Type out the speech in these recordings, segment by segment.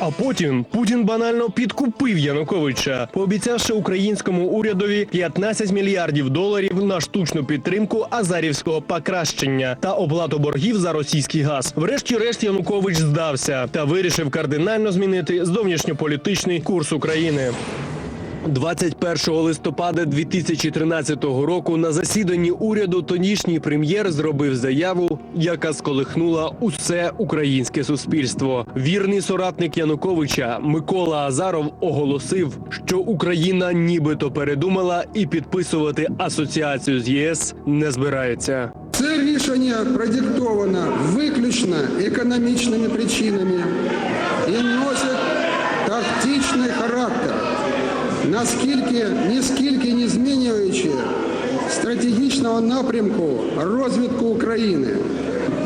А потім Путін банально підкупив Януковича, пообіцявши українському урядові 15 мільярдів доларів на штучну підтримку азарівського покращення та оплату боргів за російський газ. Врешті-решт Янукович здався та вирішив кардинально змінити зовнішньополітичний курс України. 21 листопада 2013 року на засіданні уряду тодішній прем'єр зробив заяву, яка сколихнула усе українське суспільство. Вірний соратник Януковича Микола Азаров оголосив, що Україна нібито передумала і підписувати асоціацію з ЄС не збирається. Це рішення продиктовано виключно економічними причинами і носить тактичний характер, наскільки ніскільки не змінюючи стратегічного напрямку розвитку України,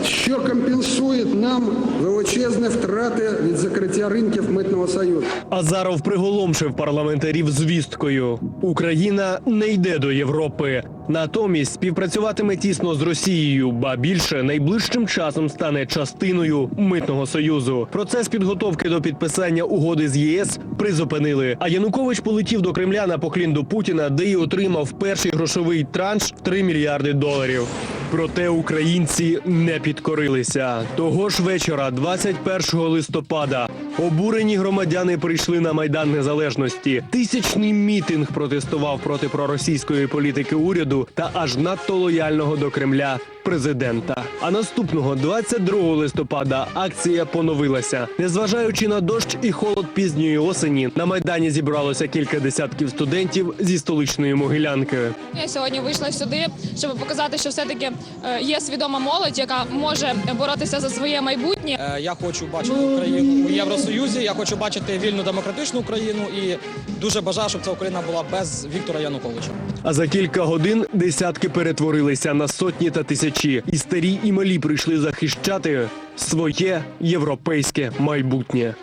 що компенсує нам величезні втрати від закриття ринків митного союзу. Азаров приголомшив парламентарів звісткою: Україна не йде до Європи. Натомість співпрацюватиме тісно з Росією, ба більше найближчим часом стане частиною митного союзу. Процес підготовки до підписання угоди з ЄС призупинили. А Янукович полетів до Кремля на поклін до Путіна, де й отримав перший грошовий транш в 3 мільярди доларів. Проте українці не підкорилися. Того ж вечора, 21 листопада, обурені громадяни прийшли на майдан незалежності. Тисячний мітинг протестував проти проросійської політики уряду та аж надто лояльного до Кремля. Президента. А наступного 22 листопада акція поновилася. Незважаючи на дощ і холод пізньої осені, на майдані зібралося кілька десятків студентів зі столичної могилянки. Я сьогодні вийшла сюди, щоб показати, що все-таки е, є свідома молодь, яка може боротися за своє майбутнє. Е, Я хочу бачити Україну у Євросоюзі. Я хочу бачити вільну демократичну Україну і дуже бажаю, щоб ця Україна була без Віктора Януковича. А за кілька годин десятки перетворилися на сотні та тисячі. І старі і малі прийшли захищати своє європейське майбутнє.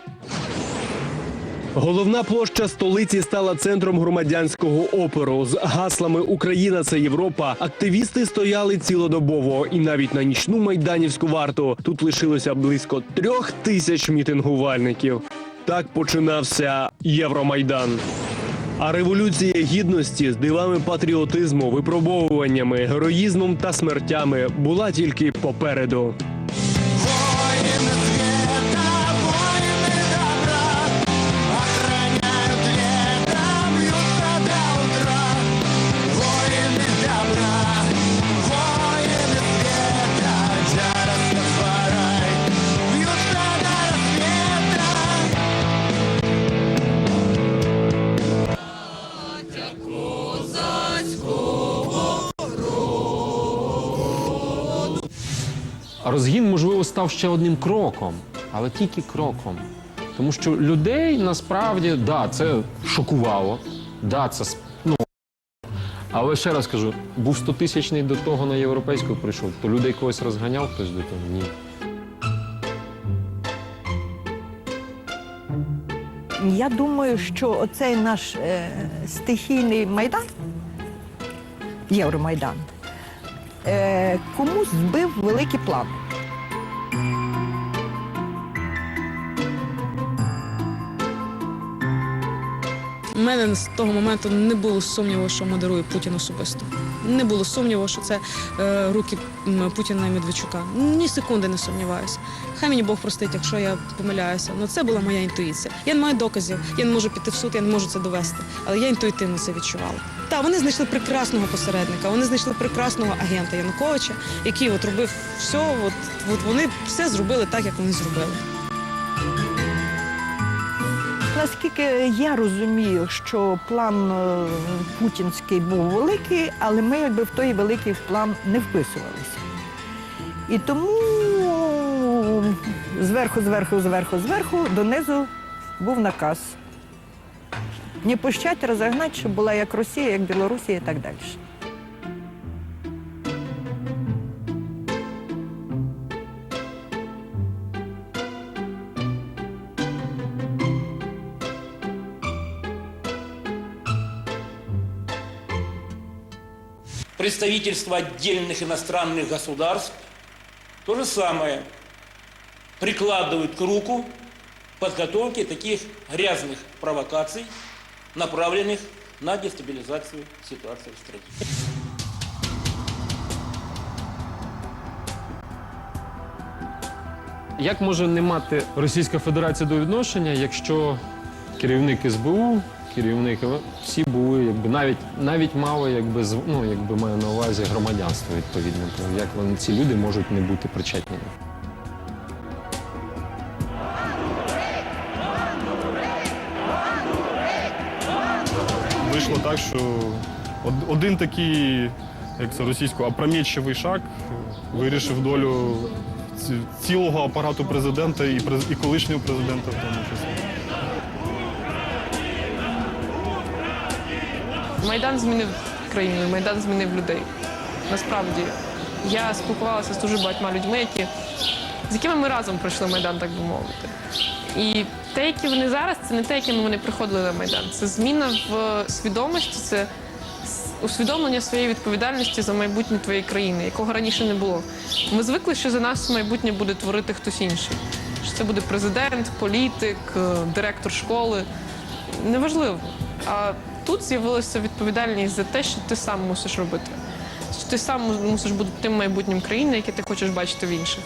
Головна площа столиці стала центром громадянського опору. З гаслами Україна це Європа. Активісти стояли цілодобово, і навіть на нічну майданівську варту тут лишилося близько трьох тисяч мітингувальників. Так починався Євромайдан. А революція гідності з дивами патріотизму, випробовуваннями, героїзмом та смертями була тільки попереду. Розгін, можливо, став ще одним кроком, але тільки кроком. Тому що людей насправді, да, це шокувало, да, це ну. Але ще раз кажу, був 100-тисячний до того на європейську прийшов, то людей когось розганяв хтось до того? Ні. Я думаю, що оцей наш е, стихійний майдан, Євромайдан, е, комусь збив великий план. Мене з того моменту не було сумніву, що модерує Путін особисто. Не було сумніву, що це е, руки Путіна і Медведчука. Ні секунди не сумніваюся. Хай мені Бог простить, якщо я помиляюся. Ну це була моя інтуїція. Я не маю доказів, я не можу піти в суд, я не можу це довести. Але я інтуїтивно це відчувала. Та вони знайшли прекрасного посередника, вони знайшли прекрасного агента Януковича, який от робив все. От, от вони все зробили так, як вони зробили. Наскільки я розумію, що план е, путінський був великий, але ми якби в той великий план не вписувалися. І тому зверху, зверху, зверху, зверху донизу був наказ. Не пущать, розогнати, щоб була як Росія, як Білорусія і так далі. представительства отдельных иностранных государств то же самое прикладывают к руку подготовки таких грязных провокаций, направленных на дестабилизацию ситуации в стране. Як може не мати Російська Федерація до відношення, якщо керівник СБУ, керівник всі були, якби навіть навіть мали, якби ну, якби маю на увазі громадянство відповідне, то як вони ці люди можуть не бути причетні? Вийшло так, що один такий, як це російською, опрометчивий шаг вирішив долю цілого апарату президента і колишнього президента в тому числі. Майдан змінив країну, Майдан змінив людей. Насправді, я спілкувалася з дуже багатьма людьми, які, з якими ми разом пройшли Майдан, так би мовити. І те, які вони зараз, це не те, якими вони приходили на Майдан. Це зміна в свідомості, це усвідомлення своєї відповідальності за майбутнє твоєї країни, якого раніше не було. Ми звикли, що за нас майбутнє буде творити хтось інший. Що це буде президент, політик, е, директор школи. Неважливо. А тут з'явилася відповідальність за те, що ти сам мусиш робити. Що ти сам мусиш бути тим майбутнім країни, яке ти хочеш бачити в інших.